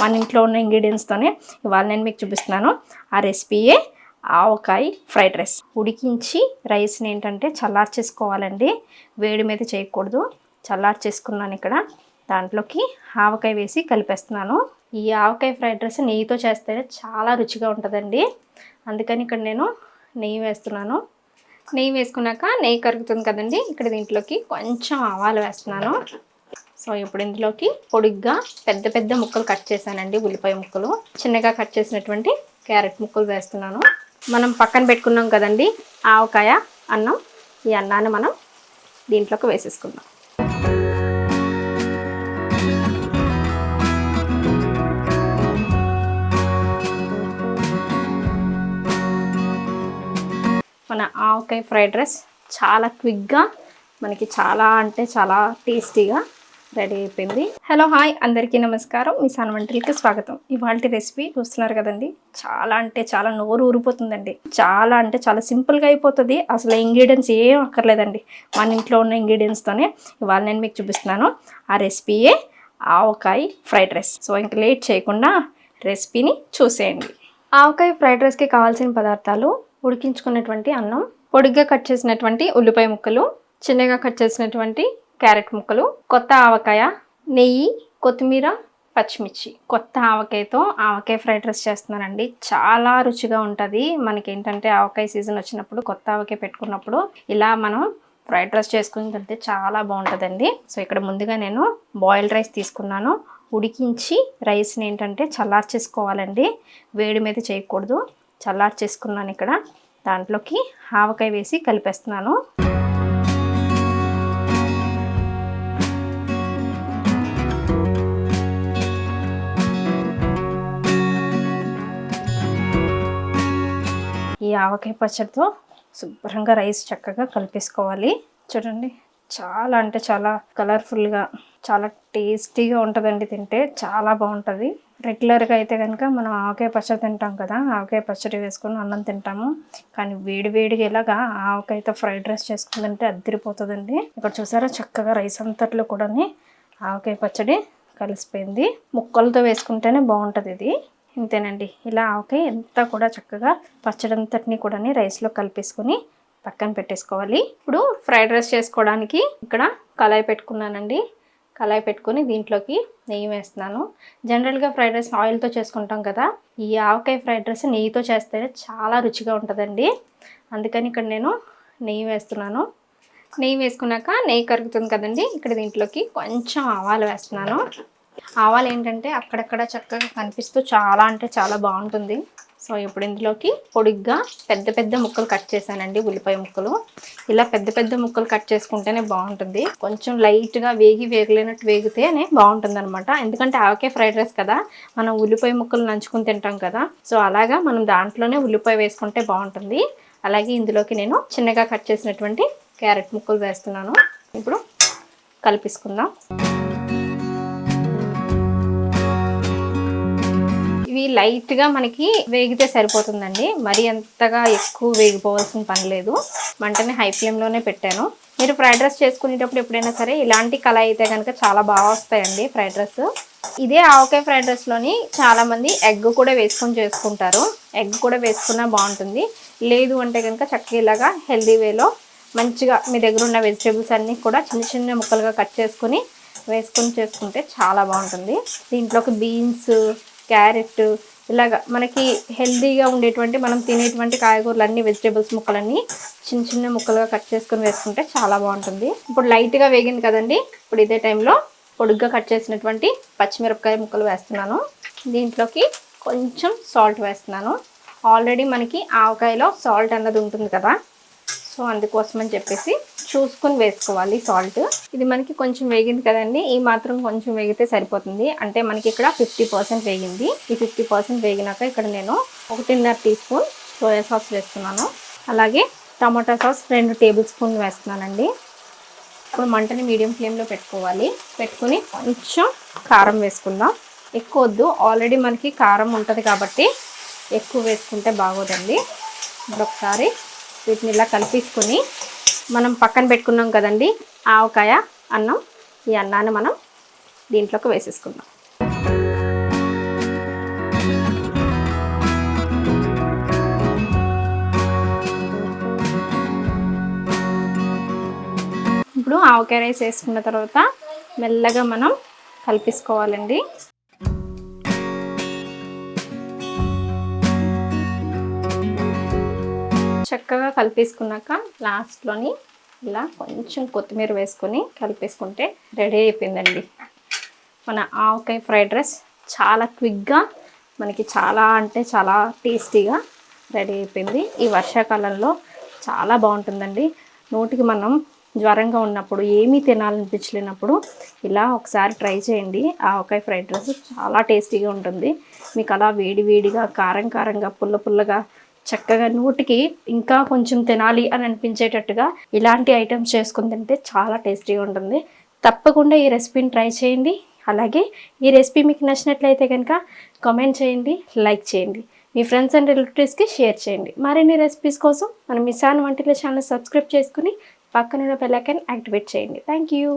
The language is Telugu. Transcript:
మన ఇంట్లో ఉన్న ఇంగ్రీడియంట్స్తోనే ఇవాళ నేను మీకు చూపిస్తున్నాను. ఆ రెసిపీయే ఆవకాయ ఫ్రైడ్ రైస్ ఉడికించి రైస్ని ఏంటంటే చల్లార్చేసుకోవాలండి వేడి మీద చేయకూడదు. చల్లార్చేసుకున్నాను ఇక్కడ. దాంట్లోకి ఆవకాయ వేసి కలిపేస్తున్నాను. ఈ ఆవకాయ ఫ్రైడ్ రైస్ నెయ్యితో చేస్తేనే చాలా రుచిగా ఉంటుందండి. అందుకని ఇక్కడ నేను నెయ్యి వేస్తున్నాను. నెయ్యి వేసుకున్నాక నెయ్యి కరుగుతుంది కదండి. ఇక్కడ దీంట్లోకి కొంచెం ఆవాలు వేస్తున్నాను. సో ఇప్పుడు ఇందులోకి పొడిగ్గా పెద్ద పెద్ద ముక్కలు కట్ చేశానండి ఉల్లిపాయ ముక్కలు. చిన్నగా కట్ చేసినటువంటి క్యారెట్ ముక్కలు వేస్తున్నాను. మనం పక్కన పెట్టుకున్నాం కదండి ఆవకాయ అన్నం. ఈ అన్నాన్ని మనం దీంట్లోకి వేసేసుకుందాం. మన ఆవకాయ ఫ్రైడ్ రైస్ చాలా క్విక్గా మనకి చాలా అంటే చాలా టేస్టీగా రెడీ అయిపోయింది. Hello hi. అందరికీ నమస్కారం. మీ సన్ వంటలకి స్వాగతం. ఇవాళ రెసిపీ చూస్తున్నారు కదండి. చాలా అంటే చాలా నోరు ఊరిపోతుందండి. చాలా అంటే చాలా సింపుల్గా అయిపోతుంది. అసలు ఇంగ్రీడియంట్స్ ఏం అక్కర్లేదండి. మన ఇంట్లో ఉన్న ఇంగ్రీడియంట్స్తోనే ఇవాళ నేను మీకు చూపిస్తున్నాను. ఆ రెసిపీయే ఆవకాయ ఫ్రైడ్ రైస్. సో ఇంక లేట్ చేయకుండా రెసిపీని చూసేయండి. ఆవకాయ ఫ్రైడ్ రైస్కి కావాల్సిన పదార్థాలు ఉడికించుకున్నటువంటి అన్నం పొడిగ్గా కట్ చేసినటువంటి ఉల్లిపాయ ముక్కలు చిన్నగా కట్ చేసినటువంటి క్యారెట్ ముక్కలు కొత్త ఆవకాయ నెయ్యి కొత్తిమీర పచ్చిమిర్చి. కొత్త ఆవకాయతో ఆవకాయ ఫ్రైడ్ రైస్ చేస్తున్నానండి చాలా రుచిగా ఉంటుంది. మనకి ఏంటంటే ఆవకాయ సీజన్ వచ్చినప్పుడు కొత్త ఆవకాయ పెట్టుకున్నప్పుడు ఇలా మనం ఫ్రైడ్ రైస్ చేసుకుని తింటే చాలా బాగుంటుందండి. సో ఇక్కడ ముందుగా నేను బాయిల్డ్ రైస్ తీసుకున్నాను. ఉడికించి రైస్ని ఏంటంటే చల్లార్చేసుకోవాలండి వేడి మీద చేయకూడదు. చల్లార్చేసుకున్నాను ఇక్కడ. దాంట్లోకి ఆవకాయ వేసి కలిపేస్తున్నాను. ఆవకాయ పచ్చడితో శుభ్రంగా రైస్ చక్కగా కలిపేసుకోవాలి. చూడండి చాలా అంటే చాలా కలర్ఫుల్గా చాలా టేస్టీగా ఉంటుందండి తింటే చాలా బాగుంటుంది. రెగ్యులర్గా అయితే కనుక మనం ఆవకాయ పచ్చడి తింటాం కదా ఆవకాయ పచ్చడి వేసుకొని అన్నం తింటాము. కానీ వేడి వేడిగా ఇలాగా ఆవకాయతో ఫ్రైడ్ రైస్ చేసుకుని తింటే అద్దరిపోతుందండి ఇక్కడ చూసారా చక్కగా రైస్ అంతట్లో కూడా ఆవకాయ పచ్చడి కలిసిపోయింది. ముక్కలతో వేసుకుంటేనే బాగుంటుంది ఇది. ఇంతేనండి. ఇలా ఆవకాయ ఎంత కూడా చక్కగా పచ్చడంతటిని కూడా రైస్లో కలిపేసుకొని పక్కన పెట్టేసుకోవాలి. ఇప్పుడు ఫ్రైడ్ రైస్ చేసుకోవడానికి ఇక్కడ కళాయి పెట్టుకున్నానండి. కళాయి పెట్టుకొని దీంట్లోకి నెయ్యి వేస్తున్నాను. జనరల్గా ఫ్రైడ్ రైస్ ఆయిల్తో చేసుకుంటాం కదా. ఈ ఆవకాయ ఫ్రైడ్ రైస్ నెయ్యితో చేస్తేనే చాలా రుచిగా ఉంటుందండి. అందుకని ఇక్కడ నేను నెయ్యి వేస్తున్నాను. నెయ్యి వేసుకున్నాక నెయ్యి కరుగుతుంది కదండి. ఇక్కడ దీంట్లోకి కొంచెం ఆవాలు వేస్తున్నాను. ఆవాలు ఏంటంటే అక్కడక్కడ చక్కగా కనిపిస్తూ చాలా అంటే చాలా బాగుంటుంది. సో ఇప్పుడు ఇందులోకి పొడిగ్గా పెద్ద పెద్ద ముక్కలు కట్ చేశానండి ఉల్లిపాయ ముక్కలు. ఇలా పెద్ద పెద్ద ముక్కలు కట్ చేసుకుంటేనే బాగుంటుంది. కొంచెం లైట్గా వేగి వేగలేనట్టు వేగితేనే బాగుంటుంది అనమాట ఎందుకంటే ఆవకే ఫ్రైడ్ రైస్ కదా మనం ఉల్లిపాయ ముక్కలు నంచుకుని తింటాం కదా. సో అలాగా మనం దాంట్లోనే ఉల్లిపాయ వేసుకుంటే బాగుంటుంది. అలాగే ఇందులోకి నేను చిన్నగా కట్ చేసినటువంటి క్యారెట్ ముక్కలు వేస్తున్నాను. ఇప్పుడు కలిపిసుకుందాం. లైట్గా మనకి వేగితే సరిపోతుందండి. మరి అంతగా ఎక్కువ వేగిపోవాల్సిన పని లేదు. మంటని హై ఫ్లేమ్లోనే పెట్టాను. మీరు ఫ్రైడ్ రైస్ చేసుకునేటప్పుడు ఎప్పుడైనా సరే ఇలాంటి కళ అయితే కనుక చాలా బాగా వస్తాయండి ఫ్రైడ్ రైస్. ఇదే ఆవకాయ ఫ్రైడ్ రైస్లోని చాలామంది ఎగ్ కూడా వేసుకొని చేసుకుంటారు. ఎగ్ కూడా వేసుకున్నా బాగుంటుంది. లేదు అంటే కనుక చక్కగా ఇలాగా హెల్దీ వేలో మంచిగా మీ దగ్గర ఉన్న వెజిటేబుల్స్ అన్నీ కూడా చిన్న చిన్న ముక్కలుగా కట్ చేసుకుని వేసుకొని చేసుకుంటే చాలా బాగుంటుంది. దీంట్లోకి బీన్స్ క్యారెట్ ఇలాగ మనకి హెల్దీగా ఉండేటువంటి మనం తినేటువంటి కాయగూరలు అన్ని వెజిటేబుల్స్ ముక్కలన్నీ చిన్న చిన్న ముక్కలుగా కట్ చేసుకొని వేసుకుంటే చాలా బాగుంటుంది. ఇప్పుడు లైట్గా వేగింది కదండి ఇప్పుడు ఇదే టైంలో పొడుగ్గా కట్ చేసినటువంటి పచ్చిమిరపకాయ ముక్కలు వేస్తున్నాను. దీంట్లోకి కొంచెం సాల్ట్ వేస్తున్నాను. ఆల్రెడీ మనకి ఆవకాయలో సాల్ట్ అన్నది ఉంటుంది కదా సో అందుకోసం అని చెప్పేసి చూసుకొని వేసుకోవాలి సాల్ట్ ఇది మనకి కొంచెం వేగింది కదండి. ఈ మాత్రం కొంచెం వేగితే సరిపోతుంది. అంటే మనకి ఇక్కడ ఫిఫ్టీ పర్సెంట్ వేగింది. ఈ ఫిఫ్టీ పర్సెంట్ వేగినాక ఇక్కడ నేను ఒకటిన్నర టీ స్పూన్ సోయా సాస్ వేస్తున్నాను. అలాగే టమాటా సాస్ రెండు టేబుల్ స్పూన్ వేస్తున్నానండి. ఇప్పుడు మంటని మీడియం ఫ్లేమ్లో పెట్టుకోవాలి. పెట్టుకుని కొంచెం కారం వేసుకుందాం. ఎక్కువ వద్దు. ఆల్రెడీ మనకి కారం ఉంటుంది కాబట్టి ఎక్కువ వేసుకుంటే బాగోదండి. ఇప్పుడు ఒకసారి వీటిని ఇలా కలిపేసుకొని మనం పక్కన పెట్టుకున్నాం కదండి ఆవకాయ అన్నం ఈ అన్నాన్ని మనం దీంట్లోకి వేసేసుకుందాం. ఇప్పుడు ఆవకాయ రైస్ వేసుకున్న తర్వాత మెల్లగా మనం కలిపేసుకోవాలండి. చక్కగా కలిపేసుకున్నాక లాస్ట్లోని ఇలా కొంచెం కొత్తిమీర వేసుకొని కలిపేసుకుంటే రెడీ అయిపోయిందండి. మన ఆవకాయ ఫ్రైడ్ రైస్ చాలా క్విక్గా మనకి చాలా అంటే చాలా టేస్టీగా రెడీ అయిపోయింది. ఈ వర్షాకాలంలో చాలా బాగుంటుందండి. నోటికి మనం జ్వరంగా ఉన్నప్పుడు ఏమీ తినాలనిపించలేనప్పుడు ఇలా ఒకసారి ట్రై చేయండి. ఆవకాయ ఫ్రైడ్ రైస్ చాలా టేస్టీగా ఉంటుంది. మీకు అలా వేడి వేడిగా కారం కారంగా పుల్ల పుల్లగా చక్కగా నోటికి ఇంకా కొంచెం తినాలి అని అనిపించేటట్టుగా ఇలాంటి ఐటమ్స్ చేసుకుని తింటే చాలా టేస్టీగా ఉంటుంది. తప్పకుండా ఈ రెసిపీని ట్రై చేయండి. అలాగే ఈ రెసిపీ మీకు నచ్చినట్లయితే కనుక కామెంట్ చేయండి లైక్ చేయండి. మీ ఫ్రెండ్స్ అండ్ రిలేటివ్స్కి షేర్ చేయండి. మరిన్ని రెసిపీస్ కోసం మన మిసాన్ వంటిల ఛానల్ సబ్స్క్రైబ్ చేసుకుని పక్కనున్న బెల్లైకన్ యాక్టివేట్ చేయండి. Thank you